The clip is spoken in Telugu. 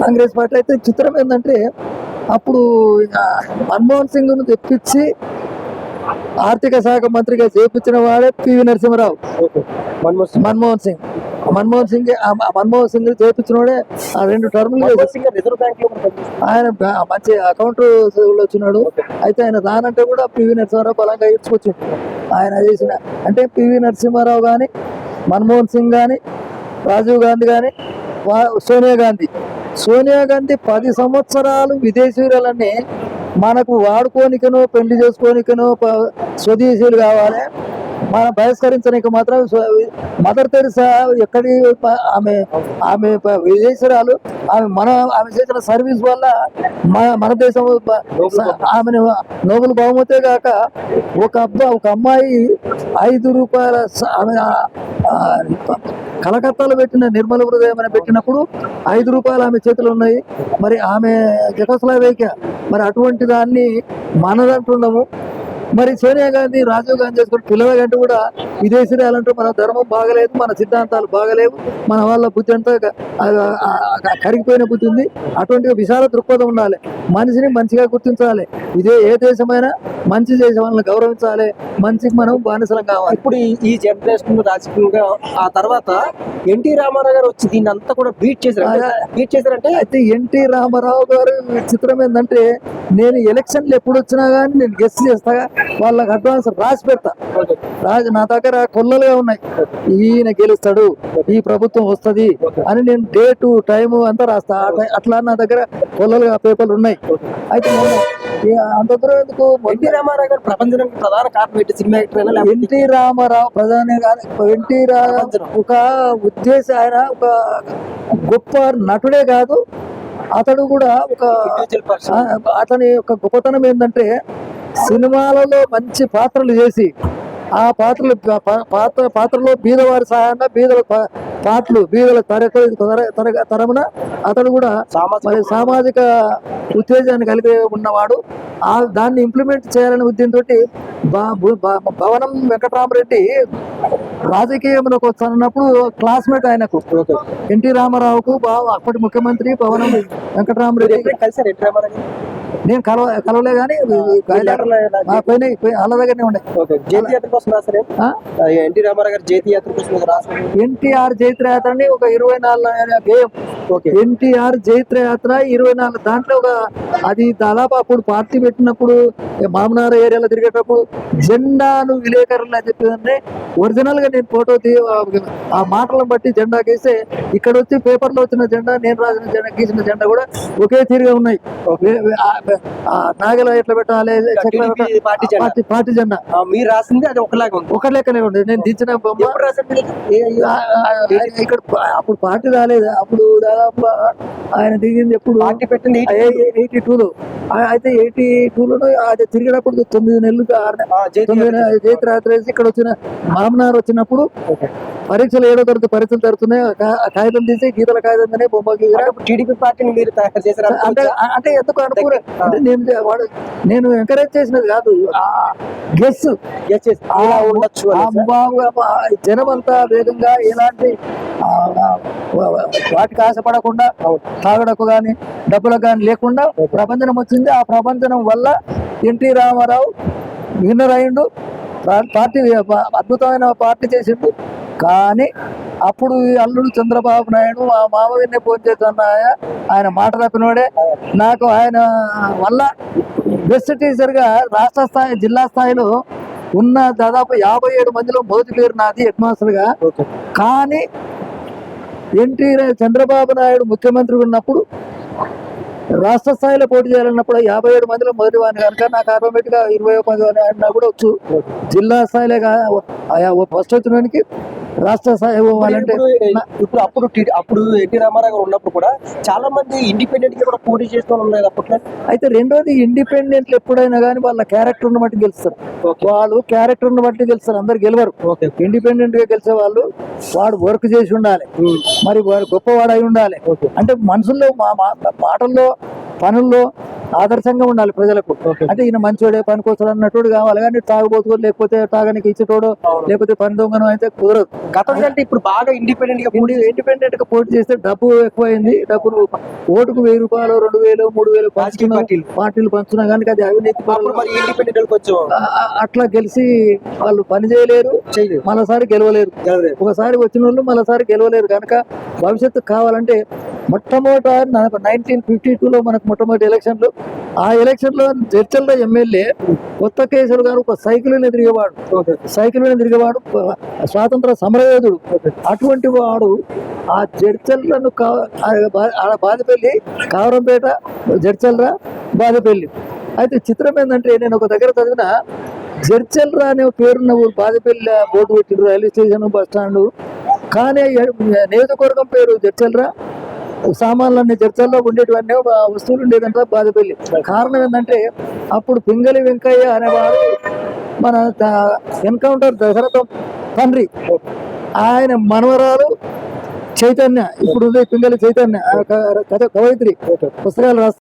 కాంగ్రెస్ పార్టీ అయితే చిత్రం ఏంటంటే అప్పుడు ఇక మన్మోహన్ సింగ్ను తెప్పించి ఆర్థిక శాఖ మంత్రిగా చేపించిన వాడే పివి నరసింహరావు. మన్మోహన్ సింగ్. మన్మోహన్ సింగ్. మన్మోహన్ సింగ్ ఆ మన్మోహన్ సింగ్ చేపించిన వాడే ఆ రెండు టర్ములు. ఆయన మంచి అకౌంట్ వచ్చినాడు. అయితే ఆయన రానంటే కూడా పివి నరసింహారావు బలంగా ఇచ్చుకొచ్చింది ఆయన చేసిన అంటే పివి నరసింహారావు కానీ మన్మోహన్ సింగ్ కానీ రాజీవ్ గాంధీ కానీ సోనియా గాంధీ. సోనియా గాంధీ పది సంవత్సరాలు విదేశీయులని మనకు వాడుకోనికను పెళ్ళి చేసుకోనికను స్వదేశీయులు కావాలి. మనం బహిష్కరించడానికి మాత్రం మదర్ తెరిసా ఎక్కడి ఆమె ఆమె విదేశీయురాలు ఆమె మన ఆమె చేసిన సర్వీస్ వల్ల మన మన దేశం ఆమెను నోబెల్ బహుమతే కాక ఒక అబ్బా ఒక అమ్మాయి ఐదు రూపాయల ఆమె కలకత్తాలో పెట్టిన నిర్మల హృదయం అని పెట్టినప్పుడు ఐదు రూపాయలు ఆమె చేతులు ఉన్నాయి. మరి ఆమె జగస్లావేక మరి అటువంటి దాన్ని మనదంటున్నాము మరి సోనియా గాంధీ రాజీవ్ గాంధీ చేసుకుని పిల్లల కంటే కూడా విదేశీయాలంటూ మన ధర్మం బాగలేదు మన సిద్ధాంతాలు బాగలేవు మన వాళ్ళ బుద్ధి అంతా కరిగిపోయిన బుద్ధి ఉంది. అటువంటి విశాల దృక్పథం ఉండాలి. మనిషిని మంచిగా గుర్తించాలి. ఇదే ఏ దేశమైనా మంచి చేసే వాళ్ళని గౌరవించాలి. మంచికి మనం బానిసలం కావాలి. ఇప్పుడు ఈ- జనరేషన్ రాజకీయంగా ఆ తర్వాత ఎన్టీ రామారావు గారు వచ్చి దీన్ని అంతా కూడా బీట్ చేశారు. బీట్ చేశారంటే అయితే ఎన్టీ రామారావు గారు చిత్రం ఏంటంటే నేను ఎలక్షన్లు ఎప్పుడు వచ్చినా కానీ నేను గెస్ట్ చేస్తా. వాళ్ళకి అడ్వాన్స్ రాసి పెడతా. రాజు నా దగ్గర కొల్లలుగా ఉన్నాయి. ఈయన గెలుస్తాడు ఈ ప్రభుత్వం వస్తది అని నేను డేటు టైము అంతా రాస్తా. అట్లా నా దగ్గర కొల్లలుగా పేపర్లు ఉన్నాయి. అయితే అంత దూరం ఎందుకు ఎన్టీ రామారావు గారు ప్రపంచానికి ప్రధాన కారణం ఏంటి? సినిమా యాక్టర్ ఎన్టీ రామారావు ప్రధాని ఎన్టీ రా ఒక ఉద్దేశ ఆయన ఒక గొప్ప నటుడే కాదు. అతడు కూడా ఒక అతని యొక్క గొప్పతనం ఏంటంటే సినిమాలలో మంచి పాత్రలు చేసి ఆ పాత్రలు పాత్ర పాత్రలో బీదవారి సహాయంగా బీదల పాటలు బీదల తరగ తరమున అతడు కూడా సామాజిక మరి సామాజిక ఉత్తేజాన్ని కలిగి ఉన్నవాడు. ఆ దాన్ని ఇంప్లిమెంట్ చేయాలనే ఉద్దేశంతో భవనం వెంకటరామరెడ్డి రాజకీయంలోకి వస్తున్నప్పుడు క్లాస్మేట్ ఆయనకు. ఎన్టీ రామారావుకు బావ అప్పటి ముఖ్యమంత్రి భవనం మీరు వెంకటరామరెడ్డి. ఎప్పుడైనా కలిసారు ఎన్టీ రామారావు గారు. నేను కలవ కలవలే కానీ పైన వాళ్ళ దగ్గరనే ఉండే. ఓకే జేతి యాత్ర కోసం రాశారు ఆ? ఎన్టీ రామారావు గారు యాత్ర కోసం ఎన్టీఆర్ జైత్ర యాత్రని ఒక ఇరవై నాలుగు గేయం. ఎన్టీఆర్ జైత్ర యాత్ర ఇరవై నాలుగు దాంట్లో ఒక అది దాదాపు అప్పుడు పార్టీ పెట్టినప్పుడు మామనార ఏరియాలో తిరిగేటప్పుడు జెండాను విలేకరులు అని చెప్పేదంటే ఒరిజినల్గా నేను ఫోటో తీ ఆ మాటలను బట్టి జెండా గీస్తే ఇక్కడ వచ్చి పేపర్లో వచ్చిన జెండా నేను రాసిన జెండా గీసిన జెండా కూడా ఒకే తీరుగా ఉన్నాయి. నాగల ఎట్లా పెట్టాలి పార్టీ జెండా. మీరు రాసింది అది ఒకలాగా ఉంది. ఒక లెక్కనే ఉండేది నేను దించిన ఇక్కడ అప్పుడు పార్టీ రాలేదు. అప్పుడు దాదాపు ఆయన దిగింది ఎప్పుడు? పార్టీ పెట్టింది ఎయిటీ టూలో. అయితే ఎయిటీ టూలో అది తిరిగేటప్పుడు తొమ్మిది నెలలు జేతి తొమ్మిది వేసి ఇక్కడ వచ్చిన మామనార్ వచ్చినప్పుడు. పరీక్షలు ఏడో తరగతి పరీక్షలు జరుగుతున్నాయి. ఆ కాగితం తీసి గీతల కాగితం బొమ్మ టీడీపీ పార్టీని మీరు తయారు చేశారు అంటే అంటే ఎందుకు అనుకూల అంటే నేను వాడు నేను ఎంకరేజ్ చేసినది కాదు. గెస్ ఉండొచ్చు. జనం అంతా వేగంగా ఎలాంటి వాటికి ఆశపడకుండా తాగడకు కానీ డబ్బులకు కానీ లేకుండా ప్రపంచం వచ్చింది. ఆ ప్రపంచం వల్ల ఎన్టీ రామారావు విన్నర్ అయిండు. పార్టీ అద్భుతమైన పార్టీ చేసిండు కానీ అప్పుడు ఈ అల్లుడు చంద్రబాబు నాయుడు మా మామయ్యనే ఫోన్ చేస్తున్నాయ ఆయన మాట తప్పినోడే. నాకు ఆయన వల్ల బెస్ట్ టీచర్గా రాష్ట్ర స్థాయి జిల్లా స్థాయిలో ఉన్న దాదాపు యాభై ఏడు మందిలో మొదటి పేరు నాది హెడ్ మాస్టర్గా. కానీ ఎన్టీ చంద్రబాబు నాయుడు ముఖ్యమంత్రి ఉన్నప్పుడు రాష్ట్ర స్థాయిలో పోటీ చేయాలన్నప్పుడు యాభై ఏడు మందిలో మొదటి వాడిని కనుక నాకు ఆటోమేటిక్గా ఇరవై పది అన్నా కూడా వచ్చు. జిల్లా స్థాయిలో ఫస్ట్ వచ్చినకి రాష్ట్ర స్థాయి పోవాలంటే ఇప్పుడు అప్పుడు అప్పుడు ఎన్టీ రామారావు గారు ఉన్నప్పుడు కూడా చాలా మంది ఇండిపెండెంట్గా కూడా పోటీ చేస్తూ ఉన్నారు అప్పట్లో. అయితే రెండోది ఇండిపెండెంట్ ఎప్పుడైనా కానీ వాళ్ళ క్యారెక్టర్ని బట్టి గెలుస్తారు. వాళ్ళు క్యారెక్టర్ని బట్టి గెలుస్తారు. అందరు గెలవరు. ఓకే. ఇండిపెండెంట్గా గెలిచే వాళ్ళు వాడు వర్క్ చేసి ఉండాలి. మరి వాడు గొప్పవాడు అయి ఉండాలి. అంటే మనుషుల్లో మాటల్లో పనుల్లో ఆదర్శంగా ఉండాలి ప్రజలకు. అంటే ఈయన మంచోడే పనికొస్తాడు అన్నట్టు కావాలి. కానీ తాగుబోతు లేకపోతే తాగనికి ఇచ్చేటోడు లేకపోతే పని దొంగను అయితే కుదరదు. గతం కంటే ఇప్పుడు బాగా ఇండిపెండెంట్గా పోటీ ఇండిపెండెంట్గా పోటీ చేస్తే డబ్బు ఎక్కువైంది. డబ్బులు ఓటుకు వెయ్యి రూపాయలు రెండు వేలు మూడు వేలు పార్టీలు. పార్టీలు పంచుకున్నా కానీ అది అవినీతి ఇండిపెండెంట్ అట్లా గెలిచి వాళ్ళు పని చేయలేరు. మరోసారి గెలవలేరు. ఒకసారి వచ్చిన వాళ్ళు మరోసారి గెలవలేరు. కనుక భవిష్యత్తు కావాలంటే మొట్టమొదట నైన్టీన్ ఫిఫ్టీ టూలో మనకు మొట్టమొదటి ఎలక్షన్లు. ఆ ఎలక్షన్లో చర్చల్లో ఎమ్మెల్యే కొత్త కేసులు గారు ఒక సైకిల్ మీద తిరిగేవాడు. సైకిల్ మీద తిరిగేవాడు. స్వాతంత్ర సమరయోధుడు. అటువంటి వాడు ఆ ఆ బాధపల్లి కావరంపేట జడ్చల్రా బాధపల్లి. అయితే చిత్రం ఏంటంటే నేను ఒక దగ్గర చదివిన జడ్చల్రా అనే పేరున్న ఊరు బాధపల్లి బోర్డు పెట్టిండ్రు రైల్వే స్టేషన్ బస్ స్టాండ్ కానీ నియోజకవర్గం పేరు జడ్చల్రా. సామాన్లన్నీ చర్చల్లో ఉండేటువంటి వస్తువులు ఉండేదంట బాధపల్లి. కారణం ఏంటంటే అప్పుడు పింగళి వెంకయ్య అనేవారు మన ఎన్కౌంటర్ దశరథం తండ్రి. ఆయన మనవరాలు చైతన్య. ఇప్పుడు ఉంది పింగళి చైతన్య కవయిత్రి. పుస్తకాలు రాస్తారు